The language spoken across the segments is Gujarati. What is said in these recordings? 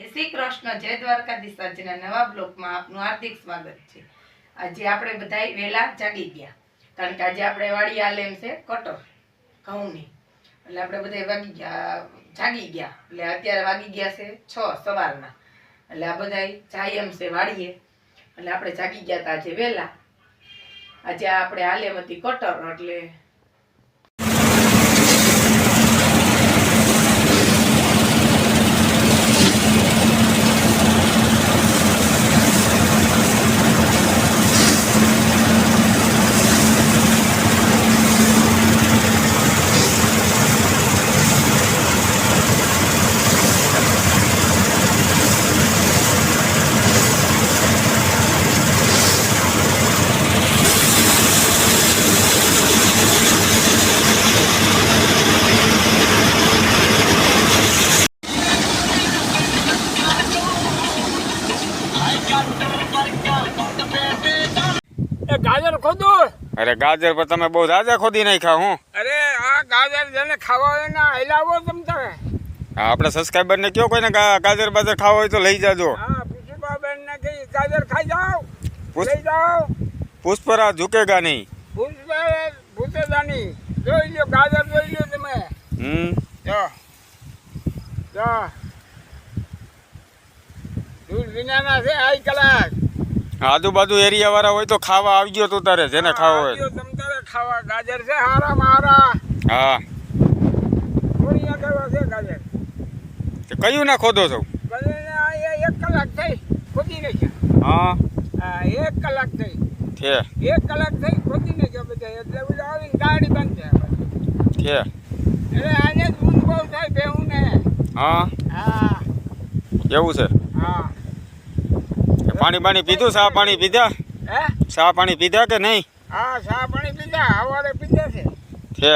જય શ્રી કૃષ્ણ, જય દ્વારકાધીશ આજના નવા બ્લોકમાં આપનું હાર્દિક સ્વાગત છે. આજે આપણે બધાય વહેલા જાગી ગયા. કારણ કે આજે આપણે વાડી આલે એમ છે, કટર, ઘઉંની. એટલે આપણે બધા વાગી ગયા, જાગી ગયા. એટલે અત્યારે વાગી ગયા છે છ સવારના. એટલે આ બધાય જાય એમ છે વાડીએ. એટલે આપણે જાગી ગયા હતા આજે વહેલા આજે આપણે આલેમ હતી કટર, એટલે અરે ગાજર પર તમે બહુ રાજા ખોદી નાખ્યા હું. અરે આ ગાજર જેને ખાવા હોય ને હિલાવો તમ તમે. આપણા સબસ્ક્રાઈબર ને કયો કોઈને ગાજર બાજર ખાવા હોય તો લઈ જાજો. હા પુષ્પાબેન ને કહી ગાજર ખાઈ જાઓ. લઈ જાઓ. પુષ્પરા ઝુકેગા નહીં. પુષ્પ ભૂતેગા નહીં. જોઈ લ્યો ગાજર જોઈ લ્યો તમે. હમ. જો. જો. દૂધ વિનાના છે આઈ કલાક આજુબાજુ એરિયા વાળા હોય તો ખાવા આવી ગયો તું તારે જેને ખાવા હોય. તમ તારે ખાવા. ગાજર છે હારા મારા. હા. છે ગાજર. કયું ના ખોદો છો? એક કલાક થઈ ખોદી નાખ્યા. હા. એક કલાક થઈ. છે. એક કલાક થઈ ખોદી નાખ્યો બધા. એટલે બધું આવીને ગાડી બંધ છે એટલે આને જ ઊંઘ બહુ થાય બેહું ને હા. હા. એવું છે. હા. પાણી પાણી પીધું? ચા પાણી પીધા? હે? ચા પાણી પીધા કે નહીં? હા ચા પાણી પીધા. સવારે પીધા છે. છે.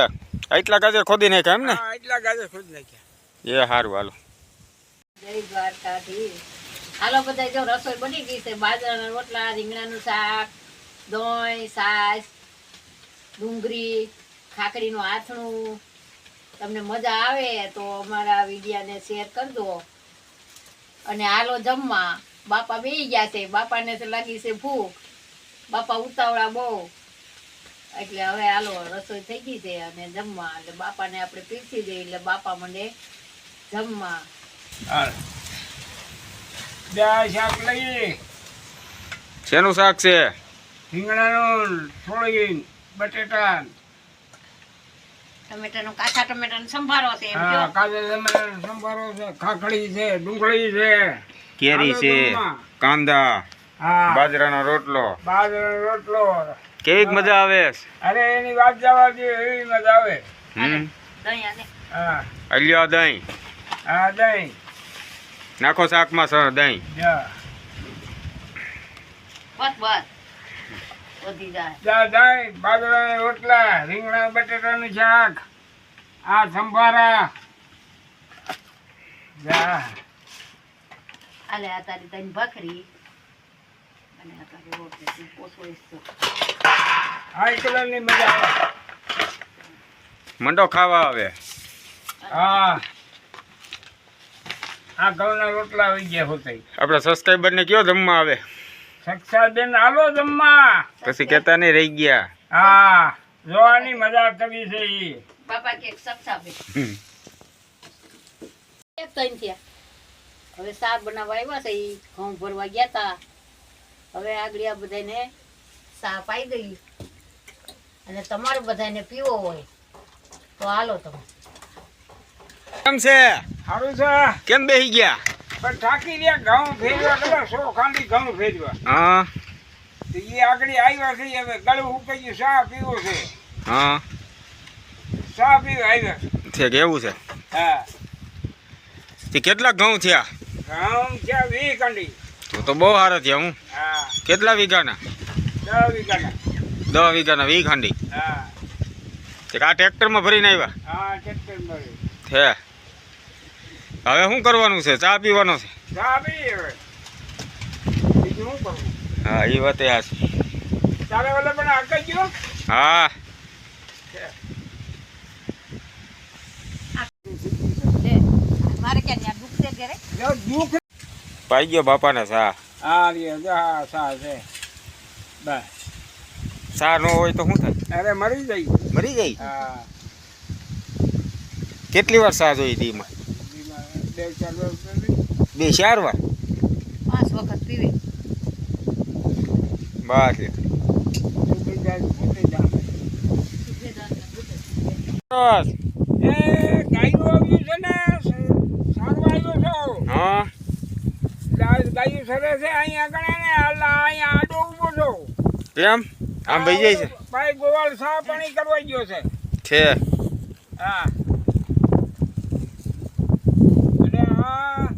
એટલા ગાજર ખોદી નાખ્યા એમ ને હા એટલા ગાજર ખોદી નાખ્યા. એ સારું હાલો. જય દ્વારકાધીશ. હાલો બધા જો રસોઈ બની ગઈ છે. બાજરાના રોટલા રીંગણાનું શાક દહીં સાસ ડુંગળી ખાખરીનું આથણું. તમને મજા આવે તો અમારા વિડીયાને શેર કરજો. અને હાલો જમવા. બાપા બે ગયા છે બાપાને તો લાગી છે ભૂખ. બાપા ઉતાવળા બહુ. એટલે હવે હાલો રસોઈ થઈ ગઈ છે અને જમવા. એટલે બાપાને આપણે પીરસી દઈએ એટલે બાપા મને જમવા. શાક લઈએ. શેનું શાક છે? રીંગણાનું થોડી બટેટા. ટમેટાનો કાચા ટમેટાનો સંભારો છે કાજુ ટમેટાનો સંભારો છે ખાખડી છે ડુંગળી છે. કેરી છે કાંદા હા. બાજરાનો રોટલો. બાજરાનો રોટલો. કેવી મજા આવે? અરે એની વાત જવા દે એવી મજા આવે. હમ. દહીં હા. અલ્યો દહીં. હા દહીં. નાખો શાકમાં સર દહીં. બસ બસ. વધી જાય. દહીં બાજરાના રોટલા રીંગણા બટેટાનું શાક આ સંભારા. જા. આલે આ તારી તઈ ભાખરી. અને આ તારી રોટલી ઓછો પોસોઈશ હાઈ કલરની મજા આવે. મંડો ખાવા આવે. હા. આ ઘઉંના રોટલા આવી ગયા હોતે. આપણા સબસ્ક્રાઈબર ને કયો જમવા આવે? સક્ષાબેન આલો જમવા. પછી કેતા નહીં રહી ગયા. હા જોવાની મજા કરી છે બાપા કે સક્ષાબે હમ. એક તઈ થયા. હવે શાક બનાવવા આવ્યા છે એ ઘઉં ભરવા ગયા તા. હવે આગળ આ બધાને સાપ પાઈ દઈ અને તમારે બધાને પીવો હોય તો હાલો તમે. કેમ છે? સારું છે. કેમ બેસી ગયા? પણ થાકી રહ્યા ઘઉં ફેરવા ખબર સો ખાંડી ઘઉં ફેરવા હા. તો એ આગળ આવ્યા છે હવે ગળું ઉકાઈ ગયું શા પીવો છે. હા. ચા પીવા આવ્યા છે. કેવું કે એવું છે? હા. તે કેટલા ઘઉં થયા? ઘઉં છે વી કંડી. તો તો બહુ સારો થયા હું. હા. કેટલા વીઘાના? દસ વીઘાના. દસ વીઘાના વી ખાંડી. હા. આ ટ્રેક્ટરમાં ભરીને આવ્યા? હા હવે શું કરવાનું છે? ચા પીવાનો છે? ચા પી હવે. બીજું શું કરવું? હા એ વાત આ છે તારે ઓલે પણ આકાઈ ગયો? હા મારે ક્યાં ત્યાં દુઃખ પાઈ ગયો બાપાને સા. હા સા છે. બસ. સા ન હોય તો શું થાય? અરે મરી જાય મરી જાય હા. કેટલી વાર સા જોઈ હતી એમાં? બે ચાર વર્ષ બે ચાર વાર? પાંચ વખત પીવે. બસ. બસ. એ ગાયું આવ્યું છે ને સારું આવ્યો છો હા. ગાય સરે છે અહીંયા ગણે ને અહીંયા આડો ઊભો છો. કેમ? આમ ભાઈ જાય છે? ભાઈ ગોવાળ સા પાણી કરવા ગયો છે. છે. હા. અને આ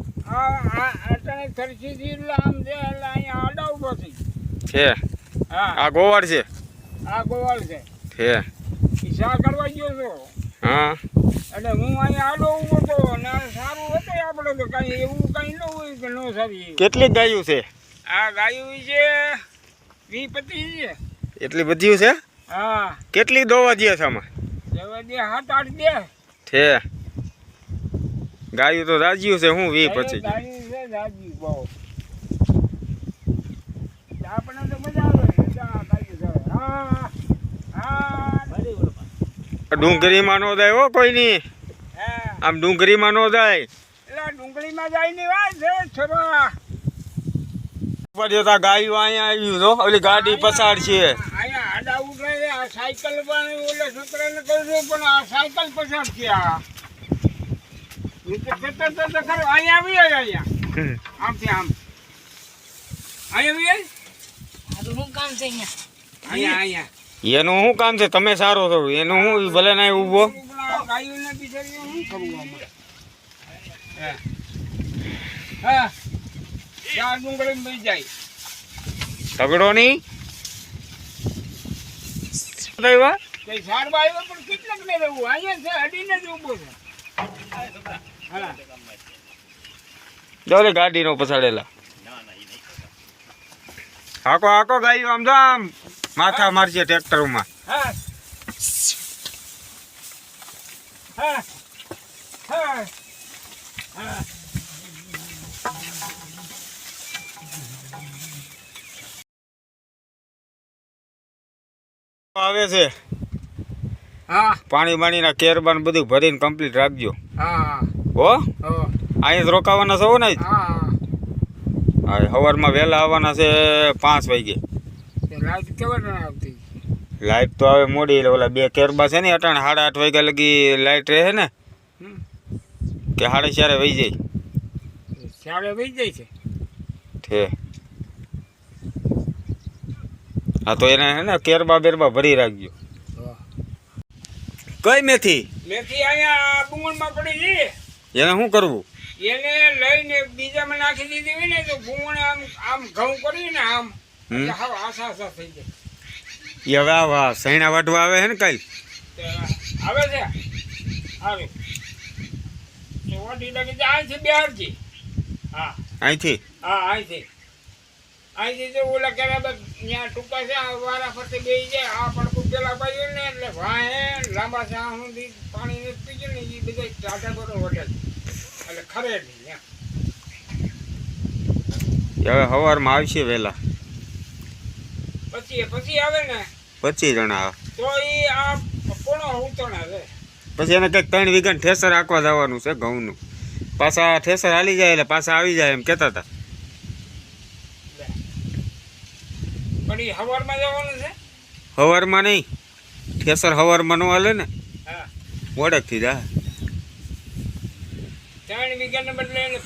આ અટાણે ખર્ચી આમ છે એટલે અહીંયા આડો ઊભો છે. છે. હા. આ ગોવાળ છે? આ ગોવાળ છે. છે. ઈ સા કરવા ગયો છો. હા. એટલે હું અહીંયા આડો ઊભો તો અને સારું આપણે તો કાંઈ એવું કાંઈ ન હોય કે ન સારી. કેટલી ગાયું છે? આ ગાયું છે વી પચીસ છે. એટલી બધી છે? હા. કેટલી દોવા દે છે આમાં? જવા દે હાથ આઠ દે. છે. ગાયું તો રાજીયું છે હું વી પછી ગાયું છે રાજી બહુ. આપણે તો મજા આવે જા, ગાયું હા હા. ડુંગળીમાં નો જાય હો કોઈની. હા. આમ ડુંગળીમાં નો જાય. એટલે ડુંગળીમાં વાત છે છોરા. પડ્યો ગાયું અહીંયા આવ્યું તો ઓલી ગાડી પસાર છે. અહીંયા આડા છે આ સાયકલ પણ ઓલા છોકરાને કહું છું પણ આ સાયકલ પસાર છે આ. ખરો અહીંયા આવી અહીંયા. આમથી આમ. અહીંયા આવી શું કામ છે અહીંયા? અહીંયા અહીંયા. એનું શું કામ છે? તમે સારો છો. એનું શું ભલે ના ઊભો. ગાયું ને બિચારી શું કરવું આમાં? હે. ત્યાં ડુંગળી મળી જાય. તગડો નહીં? આવ્યા? કઈ સારવા આવ્યો પણ કેટલાક ને રહેવું? અહીંયા છે અડીને જ ઊભો છે. હા. જો લે ગાડીનો પછાડેલા. હાકો હાકો ગાયું આમ જો આમ માથા મારશે ટ્રેક્ટરમાં હા હા હા હા આવે છે. હા. પાણી બાણીના કેરબાન બધું ભરીને કમ્પ્લીટ રાખજો. હા હો. અહીં જ રોકાવાના છો ને? હા સવારમાં વહેલા આવવાના છે પાંચ વાગે. લાઈટ તો હવે મોડી એટલે ઓલા બે કેરબા છે ને અટાણે સાડા આઠ વાગ્યા લગી લાઈટ રહે ને. કે સાડા ચારે વહી જાય. ચારે વહી જાય છે? છે હા તો એને હે ને કેરબા બેરબા ભરી રાખજો. કઈ મેથી? મેથી અહીંયા બુંગળમાં પડી ગઈ એને શું કરવું? એને લઈને બીજામાં નાખી દીધી હોય ને તો ગુણ આમ આમ ઘઉં કરીને આમ. હમ. આશા હાવ આસા આસા થઈ જાય. હવે આ સૈણા વાટવા આવે છે ને કાલ? આવે છે? આવે. વાટી લાગી જાય છે બિહારથી. હા. અહીંથી? હા અહીંથી. અહીંથી તો ઓલા કર્યા ત્યાં ટૂંકા છે આ વારા ફરતે બે જાય આ પડકું પેલા બાજુ ને એટલે વાહે લાંબા સા સુધી પાણી નથી પીજે ને એ બધા ટાટા બધો વટે એટલે ખરે નહીં હવે સવારમાં આવશે વહેલા. પછી પછી આવે ને? પચીસ જણા આવે. તો એ આ પોણો ઉતરણા છે. પછી એને કંઈક ત્રણ વીઘા ઠેસર આંકવા જવાનું છે ઘઉંનું. પાછા ઠેસર હાલી જાય એટલે પાછા આવી જાય એમ કહેતા હતા. પણ એ હવારમાં જવાનું છે? સવારમાં નહીં. ઠેસર હવારમાં નો હાલે ને. હા. મોડેકથી જા. ત્રણ વીઘાને બદલે એને